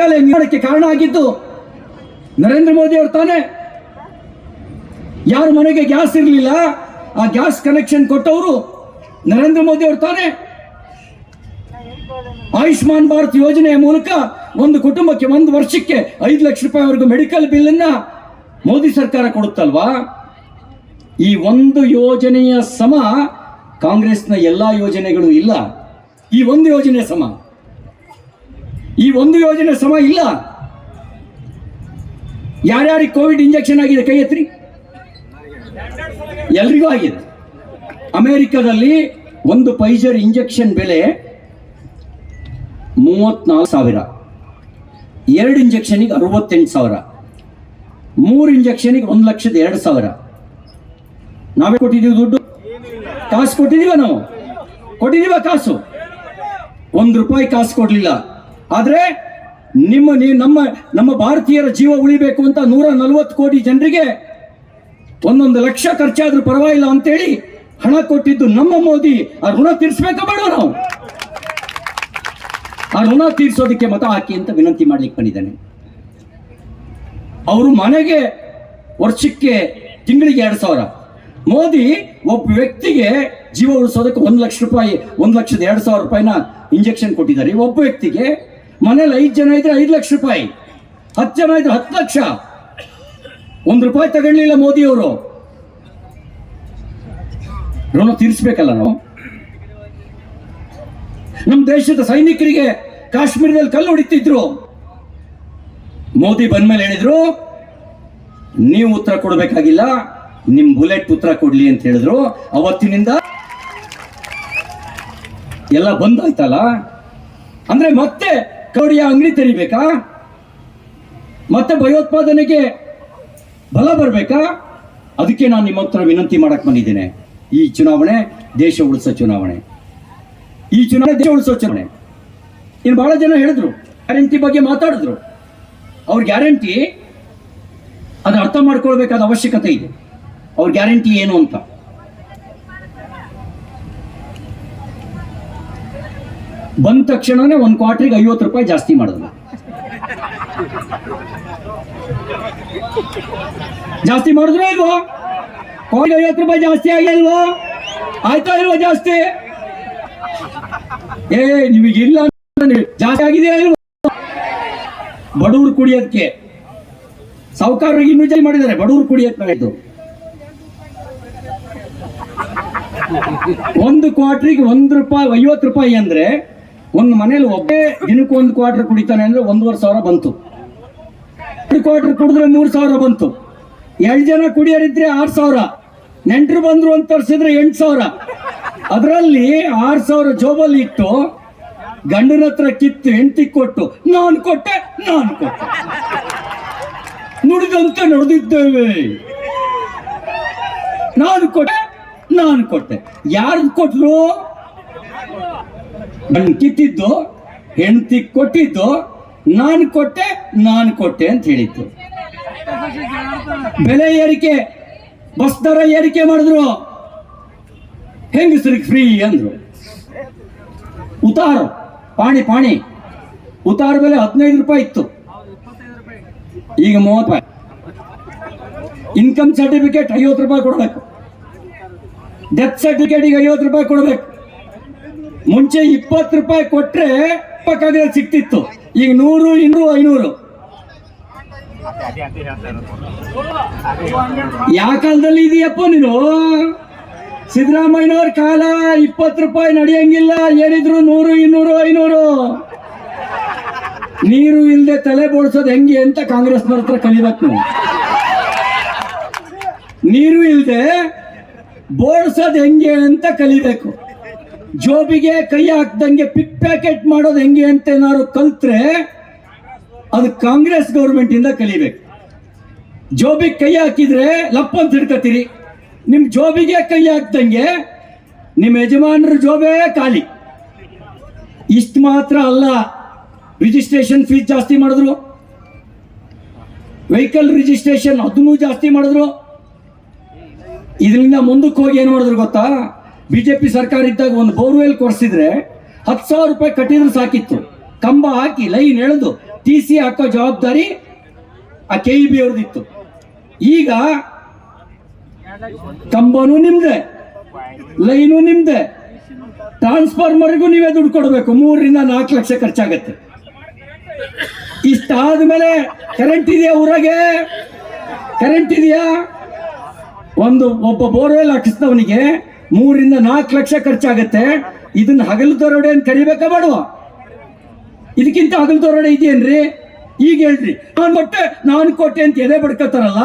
ಶೌಚಾಲಯ ನಿರ್ಮಾಣಕ್ಕೆ ಕಾರಣ ಆಗಿದ್ದು, ನರೇಂದ್ರ ಮೋದಿ ಅವರು ತಾನೇ ಯಾರು ಮನೆಗೆ ಗ್ಯಾಸ್ ಇರಲಿಲ್ಲ, ಆ ಗ್ಯಾಸ್ ಕನೆಕ್ಷನ್ ಕೊಟ್ಟವರು ನರೇಂದ್ರ ಮೋದಿ ಅವರು ತಾನೇ. ಆಯುಷ್ಮಾನ್ ಭಾರತ್ ಯೋಜನೆಯ ಮೂಲಕ ಒಂದು ಕುಟುಂಬಕ್ಕೆ ಒಂದು ವರ್ಷಕ್ಕೆ ಐದು ಲಕ್ಷ ರೂಪಾಯಿವರೆಗೂ ಮೆಡಿಕಲ್ ಬಿಲ್ ಮೋದಿ ಸರ್ಕಾರ ಕೊಡುತ್ತಲ್ವಾ? ಈ ಒಂದು ಯೋಜನೆಯ ಸಮ ಕಾಂಗ್ರೆಸ್ನ ಎಲ್ಲಾ ಯೋಜನೆಗಳು ಇಲ್ಲ. ಈ ಒಂದು ಯೋಜನೆ ಸಮ ಈ ಒಂದು ಯೋಜನೆ ಸಮ ಇಲ್ಲ. ಯಾರ್ಯಾರಿಗೆ ಕೋವಿಡ್ ಇಂಜೆಕ್ಷನ್ ಆಗಿದೆ ಕೈ ಎತ್ತಿರಿ ಎಲ್ರಿಗೂ ಆಗಿದೆ. ಅಮೆರಿಕದಲ್ಲಿ ಒಂದು ಪೈಜರ್ ಇಂಜೆಕ್ಷನ್ ಬೆಲೆ ಮೂವತ್ನಾಲ್ಕು ಸಾವಿರ. ಎರಡು ಇಂಜೆಕ್ಷನಿಗೆ ಅರವತ್ತೆಂಟು ಸಾವಿರ. ಮೂರು ಇಂಜೆಕ್ಷನಿಗೆ ಒಂದು ಲಕ್ಷದ ಎರಡು ಸಾವಿರ. ನಾವೇ ಕೊಟ್ಟಿದ್ದೀವಿ ದುಡ್ಡು. ಕಾಸು ಕೊಟ್ಟಿದ್ದೀವ ನಾವು? ಕೊಟ್ಟಿದ್ದೀವ ಕಾಸು? ಒಂದು ರೂಪಾಯಿ ಕಾಸು ಕೊಡಲಿಲ್ಲ. ಆದರೆ ನಿಮ್ಮ ನೀ ನಮ್ಮ ನಮ್ಮ ಭಾರತೀಯರ ಜೀವ ಉಳಿಬೇಕು ಅಂತ ನೂರ ನಲವತ್ತು ಕೋಟಿ ಜನರಿಗೆ ಒಂದೊಂದು ಲಕ್ಷ ಖರ್ಚಾದ್ರೂ ಪರವಾಗಿಲ್ಲ ಅಂತೇಳಿ ಹಣ ಕೊಟ್ಟಿದ್ದು ನಮ್ಮ ಮೋದಿ. ಆ ಋಣ ತೀರಿಸಬೇಕಾ ಬೇಡ ನಾವು? ಆ ಋಣ ತೀರಿಸೋದಕ್ಕೆ ಮತ ಹಾಕಿ ಅಂತ ವಿನಂತಿ ಮಾಡ್ಲಿಕ್ಕೆ ಬಂದಿದ್ದೇನೆ. ಅವರು ಮನೆಗೆ ವರ್ಷಕ್ಕೆ ತಿಂಗಳಿಗೆ ಎರಡು ಸಾವಿರ. ಮೋದಿ ಒಬ್ಬ ವ್ಯಕ್ತಿಗೆ ಜೀವ ಉಳಿಸೋದಕ್ಕೆ ಒಂದು ಲಕ್ಷ ರೂಪಾಯಿ, ಒಂದು ಲಕ್ಷದ ಎರಡು ಸಾವಿರ ರೂಪಾಯಿನ ಇಂಜೆಕ್ಷನ್ ಕೊಟ್ಟಿದ್ದಾರೆ. ಒಬ್ಬ ವ್ಯಕ್ತಿಗೆ ಮನೇಲಿ ಐದು ಜನ ಇದ್ರೆ ಐದು ಲಕ್ಷ ರೂಪಾಯಿ. ಹತ್ತು ಜನ ಇದ್ರೆ ಹತ್ತು ಲಕ್ಷ. ಒಂದು ರೂಪಾಯಿ ತಗೊಳ್ಳಿಲ್ಲ ಮೋದಿ ಅವರು. ಋಣ ತೀರಿಸ್ಬೇಕಲ್ಲ ನಾವು? ನಮ್ಮ ದೇಶದ ಸೈನಿಕರಿಗೆ ಕಾಶ್ಮೀರದಲ್ಲಿ ಕಲ್ಲು ಹೊಡಿತಿದ್ರು. ಮೋದಿ ಬಂದ್ಮೇಲೆ ಹೇಳಿದ್ರು, ನೀವು ಉತ್ತರ ಕೊಡಬೇಕಾಗಿಲ್ಲ, ನಿಮ್ ಬುಲೆಟ್ ಉತ್ತರ ಕೊಡ್ಲಿ ಅಂತ ಹೇಳಿದ್ರು. ಅವತ್ತಿನಿಂದ ಎಲ್ಲ ಬಂದಾಯ್ತಲ್ಲ ಅಂದ್ರೆ ಮತ್ತೆ ಕೌಡಿಯ ಅಂಗಡಿ ತೆರಿಬೇಕಾ? ಮತ್ತೆ ಭಯೋತ್ಪಾದನೆಗೆ ಬಲ ಬರಬೇಕಾ? ಅದಕ್ಕೆ ನಾನು ನಿಮ್ಮ ಹತ್ರ ವಿನಂತಿ ಮಾಡಕ್ ಬಂದಿದ್ದೇನೆ. ಈ ಚುನಾವಣೆ ದೇಶ ಉಳಿಸೋ ಚುನಾವಣೆ. ಈ ಚುನಾವಣೆ ದೇಶ ಉಳಿಸೋ ಚುನಾವಣೆ. ಇನ್ನು ಬಹಳ ಜನ ಹೇಳಿದ್ರು, ಗ್ಯಾರಂಟಿ ಬಗ್ಗೆ ಮಾತಾಡಿದ್ರು. ಅವ್ರ ಗ್ಯಾರಂಟಿ ಅದು ಅರ್ಥ ಮಾಡ್ಕೊಳ್ಬೇಕಾದ ಅವಶ್ಯಕತೆ ಇದೆ. ಅವ್ರ ಗ್ಯಾರಂಟಿ ಏನು ಅಂತ? ಬಂದ ತಕ್ಷಣನೇ ಒಂದು ಕ್ವಾರ್ಟ್ರಿಗೆ ಐವತ್ತು ರೂಪಾಯಿ ಜಾಸ್ತಿ ಮಾಡಿದ್ರು. ಜಾಸ್ತಿ ಮಾಡಿದ್ರು ಇಲ್ವೋ? ಕ್ವಾರ್ಟ್ರಿಗೆ ಐವತ್ತು ರೂಪಾಯಿ ಜಾಸ್ತಿ ಆಗಿಲ್ವೋ ಆಯ್ತಾ ಇಲ್ವೋ ಜಾಸ್ತಿ? ಏ, ನಿಮಗಿಲ್ಲ ಜಾಸ್ತಿ ಆಗಿದೆಯಾ ಇಲ್ವೋ? ಬಡವರು ಕುಡಿಯೋದಕ್ಕೆ. ಸಾಹುಕಾರರಿಗೆ ಇನ್ನೂ ಜಾಸ್ತಿ ಮಾಡಿದ್ದಾರೆ, ಬಡವರು ಕುಡಿಯೋದು ಒಂದು ಕ್ವಾರ್ಟ್ರಿಗೆ ಒಂದು ರೂಪಾಯಿ, ಐವತ್ತು ರೂಪಾಯಿ ಅಂದ್ರೆ ಒಂದು ಮನೇಲಿ ಒಬ್ಬೇ ದಿನಕ್ಕೆ ಒಂದು ಕ್ವಾರ್ಟರ್ ಕುಡಿತಾನೆ ಅಂದ್ರೆ ಒಂದೂವರೆ ಸಾವಿರ ಬಂತು. ಎರಡು ಕ್ವಾರ್ಟರ್ ಕುಡಿದ್ರೆ ಮೂರು ಸಾವಿರ ಬಂತು. ಎರಡು ಜನ ಕುಡಿಯೋರಿದ್ರೆ ಆರು ಸಾವಿರ. ನೆಂಟರು ಬಂದ್ರು ಅಂತ ತರಿಸಿದ್ರೆ ಎಂಟು ಸಾವಿರ. ಅದರಲ್ಲಿ ಆರು ಸಾವಿರ ಜೋಬಲ್ಲಿ ಇಟ್ಟು ಗಂಡನ ಹತ್ರ ಕಿತ್ತು ಹೆಂಡತಿ ಕೊಟ್ಟು, ನಾನು ಕೊಟ್ಟೆ ನಾನು ಕೊಟ್ಟೆ. ನುಡಿದಂತೆ ನುಡಿದಿದ್ದೇವೆ. ನಾನು ಕೊಟ್ಟೆ ನಾನು ಕೊಟ್ಟೆ. ಯಾರು ಕೊಟ್ರು? ಗಂಡ ಕಿತ್ತಿದ್ದು, ಹೆಂಡತಿ ಕೊಟ್ಟಿದ್ದು, ನಾನು ಕೊಟ್ಟೆ ನಾನು ಕೊಟ್ಟೆ ಅಂತ ಹೇಳಿತ್ತು. ಬೆಲೆ ಏರಿಕೆ, ಬಸ್ ದರ ಏರಿಕೆ ಮಾಡಿದ್ರು. ಹೆಂಗಸರಿಗೆ ಫ್ರೀ ಅಂದ್ರು. ಉತಾರು, ಪಾಣಿ ಪಾಣಿ. ಉತಾರ ಬೆಲೆ ಹದಿನೈದು ರೂಪಾಯಿ ಇತ್ತು. ಈಗ ಮೂವತ್ತು ರೂಪಾಯಿ. ಇನ್ಕಮ್ ಸರ್ಟಿಫಿಕೇಟ್ ಐವತ್ತು ರೂಪಾಯಿ ಕೊಡಬೇಕು. ಡೆತ್ ಸರ್ಟಿಫಿಕೇಟಿಗೆ ಐವತ್ತು ರೂಪಾಯಿ ಕೊಡಬೇಕು. ಮುಂಚೆ ಇಪ್ಪತ್ತು ರೂಪಾಯಿ ಕೊಟ್ರೆ ಪಕ್ಕದಲ್ಲಿ ಸಿಕ್ತಿತ್ತು. ಈಗ ನೂರು, ಇನ್ನೂರು, ಐನೂರು. ಯಾವ ಕಾಲದಲ್ಲಿ ಇದೆಯಪ್ಪ ನೀನು? ಸಿದ್ದರಾಮಯ್ಯನವ್ರ ಕಾಲ ಇಪ್ಪತ್ತು ರೂಪಾಯಿ ನಡೆಯಂಗಿಲ್ಲ. ಏನಿದ್ರು ನೂರು, ಇನ್ನೂರು, ಐನೂರು. ನೀರು ಇಲ್ಲದೆ ತಲೆ ಬೋಳ್ಸೋದು ಹೆಂಗೆ ಅಂತ ಕಾಂಗ್ರೆಸ್ನವ್ರ ಹತ್ರ ಕಲಿಬೇಕು ನೀರು ಇಲ್ಲದೆ ಬೋಳ್ಸೋದು ಹೆಂಗೆ ಅಂತ ಕಲಿಬೇಕು. ಜೋಬಿಗೆ ಕೈ ಹಾಕ್ದಂಗೆ ಪಿಕ್ ಪ್ಯಾಕೆಟ್ ಮಾಡೋದು ಹೆಂಗೆ ಅಂತ ಏನಾದ್ರು ಕಲ್ತ್ರೆ ಅದು ಕಾಂಗ್ರೆಸ್ ಗೌರ್ಮೆಂಟ್ ಇಂದ ಕಲಿಬೇಕು. ಜೋಬಿಗೆ ಕೈ ಹಾಕಿದ್ರೆ ಲಪ್ಪ ಅಂತ ಹಿಡ್ಕತ್ತೀರಿ ನಿಮ್ ಜೋಬಿಗೆ ಕೈ ಹಾಕ್ದಂಗೆ ನಿಮ್ಮ ಯಜಮಾನರ ಜೋಬೇ ಖಾಲಿ. ಇಷ್ಟು ಮಾತ್ರ ಅಲ್ಲ ರಿಜಿಸ್ಟ್ರೇಷನ್ ಫೀಸ್ ಜಾಸ್ತಿ ಮಾಡಿದ್ರು. ವೆಹಿಕಲ್ ರಿಜಿಸ್ಟ್ರೇಷನ್ ಅದನ್ನೂ ಜಾಸ್ತಿ ಮಾಡಿದ್ರು. ಇದರಿಂದ ಮುಂದಕ್ಕೆ ಹೋಗಿ ಏನು ಮಾಡಿದ್ರು ಗೊತ್ತಾ? ಬಿಜೆಪಿ ಸರ್ಕಾರ ಇದ್ದಾಗ ಒಂದು ಬೋರ್ವೆಲ್ ಕೊಡಿಸಿದ್ರೆ ಹತ್ತು ಸಾವಿರ ರೂಪಾಯಿ ಕಟ್ಟಿದ್ರು ಸಾಕಿತ್ತು. ಕಂಬ ಹಾಕಿ, ಲೈನ್ ಎಳೆದು, ಟಿ ಸಿ ಹಾಕೋ ಜವಾಬ್ದಾರಿ ಆ ಕೆ ಇ ಬಿ ಅವ್ರದ್ದಿತ್ತು. ಈಗ ಕಂಬನೂ ನಿಮ್ದೆ, ಲೈನು ನಿಮ್ದೆ. ಟ್ರಾನ್ಸ್ಫಾರ್ಮರ್ಗೂ ನೀವೇ ದುಡ್ಡು ಕೊಡಬೇಕು, ಮೂರರಿಂದ ನಾಲ್ಕು ಲಕ್ಷ ಖರ್ಚಾಗತ್ತೆ. ಇಷ್ಟಾದ್ಮೇಲೆ ಕರೆಂಟ್ ಇದೆಯಾ ಊರಾಗೆ? ಕರೆಂಟ್ ಇದೆಯಾ? ಒಂದು, ಒಬ್ಬ ಬೋರ್ವೆಲ್ ಹಾಕಿಸಿದವನಿಗೆ ಮೂರಿಂದ ನಾಲ್ಕು ಲಕ್ಷ ಖರ್ಚಾಗತ್ತೆ. ಇದನ್ನ ಹಗಲು ದರೋಡೆ ಅಂತ ಕರಿಬೇಕಾ ಮಾಡುವ? ಇದಕ್ಕಿಂತ ಹಗಲು ದರೋಡೆ ಇದೆಯೇನ್ರಿ ಈಗ ಹೇಳ್ರಿ. ನಾನು ಬಟ್ಟೆ ನಾನು ಕೊಟ್ಟೆ ಅಂತ ಎದೆ ಬಡ್ಕೋತಾರಲ್ಲ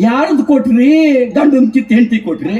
ಯಾರದ್ದು ಕೊಟ್ರಿ? ಗಂಡು ಕಿತ್ತು ಹೆಂಡತಿ ಕೊಟ್ರಿ?